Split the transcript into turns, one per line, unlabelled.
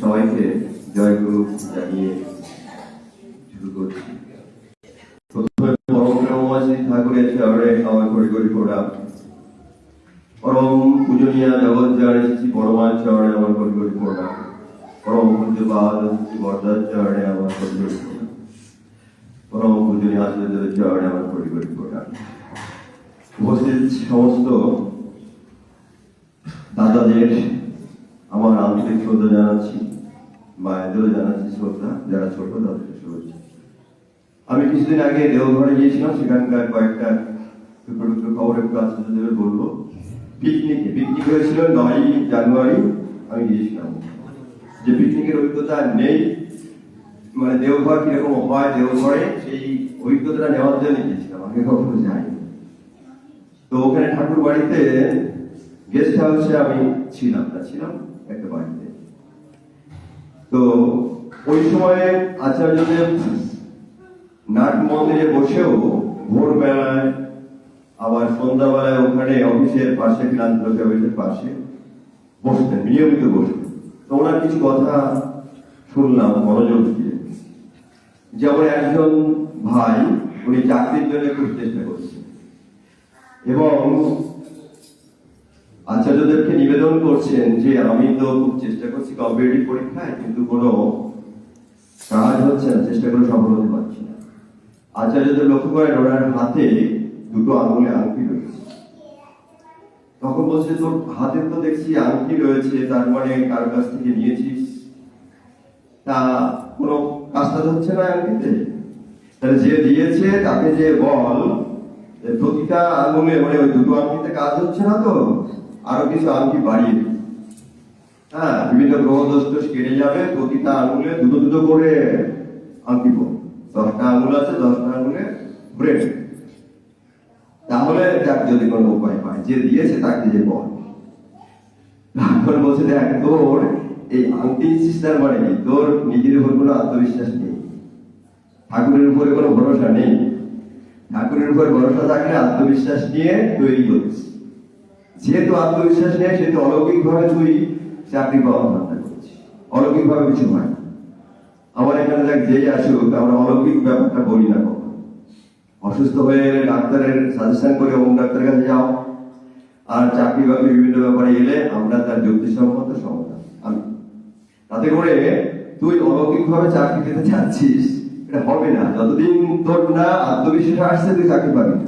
সবাইকে জানিয়ে করছি। জয় পরম পূজ্যপাদ শ্রী বরদার চরণে আমার করি করি প্রণাম। পরম পূজনীয় আচার্যদের চরণে আমার করি করি প্রণাম। উপস্থিত সমস্ত দাদাদের আমার আন্তরিক শ্রদ্ধা জানাচ্ছি, মায়েদেরও জানাচ্ছি শ্রদ্ধা, যারা ছোট তাদেরকে শুভেচ্ছা আমি কিছুদিন আগে দেওঘরে গিয়েছিলাম, সেখানকার কয়েকটা টুকরো টুকরো খবর একটু আচার্যদেবের বলব। পিকনিকে, পিকনিক হয়েছিল নয় জানুয়ারি, আমি গিয়েছিলাম। যে পিকনিকের অভিজ্ঞতা নেই মানে দেওঘর কীরকম হয় দেওঘরে, সেই অভিজ্ঞতাটা নেওয়ার জন্য গিয়েছিলাম, আগে কখনো যাইনি। তো ওখানে ঠাকুর বাড়িতে গেস্ট হাউসে আমি ছিলাম না ছিলাম। একটা বাড়িতে তো ওই সময়ে আচার্যদেব নাট মন্দিরে বসেও ভোরবেলায়, আবার সন্ধ্যাবেলায় ওখানে অফিসের পাশে অফিসের পাশে বসতেন, নিয়মিত বসতেন। তো ওনার কিছু কথা শুনলাম, মনোযোগ দিয়ে। যেমন একজন ভাই, উনি চাকরির জন্য খুব চেষ্টা করছেন। এবং আচার্যদেরকে নিবেদন করছেন যে আমি তো খুব চেষ্টা করছি কম্পিটিটিভ পরীক্ষায়, কিন্তু কোনো কাজ হচ্ছে না, চেষ্টা করে সফল হতে পারছি না। আচার্যদের লক্ষ্য করেন ওনার হাতে দুটো আঙুলে আংটি রয়েছে। তখন বলছে, তোর হাতে তো দেখছি আংটি রয়েছে, তার মানে কার কাছ থেকে নিয়েছিস। তা কোনো কাজটা হচ্ছে না আংটিতে? তাহলে যে দিয়েছে, তাকে যে বল প্রতিটা আঙুলে মানে ওই দুটো আংটিতে কাজ হচ্ছে না তো? আরও কিছু আংটি বাড়িয়ে দিই হ্যাঁ বিভিন্ন গ্রহ দোষ কেটে যাবে, প্রতিটা আঙুলে দুটো দুটো করে পড় দশটা আঙুল আছে, দশটা আঙুলে ব্রেড তাহলে যাক যদি কোনো উপায় পায়, যে দিয়েছে তাকে যে বল। তারপর বলছে, দেখ, তোর এই আংটি সিস্টার মানে কি? তোর নিজের উপর কোনো আত্মবিশ্বাস নেই। ঠাকুরের উপরে কোনো ভরসা নেই। ঠাকুরের উপর ভরসা থাকলে আত্মবিশ্বাস নিয়ে তৈরি করিস যেহেতু আত্মবিশ্বাস নেই, সেহেতু অলৌকিক ভাবে তুই চাকরি পাওয়ার ধান্দা করছিস। অলৌকিক ভাবে কিছু হয় না। আমার এখানে দেখ, যেই আসুক, আমরা অলৌকিক ব্যাপারটা বলি না কখনো। অসুস্থ হয়ে ডাক্তারের সাজেশন করে অমুক ডাক্তারের কাছে যাও। আর চাকরি বাকরি বিভিন্ন ব্যাপারে এলে আমরা তার যুক্তিসম্মত সমাধান আমি তাতে করে তুই অলৌকিক ভাবে চাকরি পেতে চাচ্ছিস, এটা হবে না। যতদিন তোর না আত্মবিশ্বাস আসছে, তুই চাকরি পাবি না।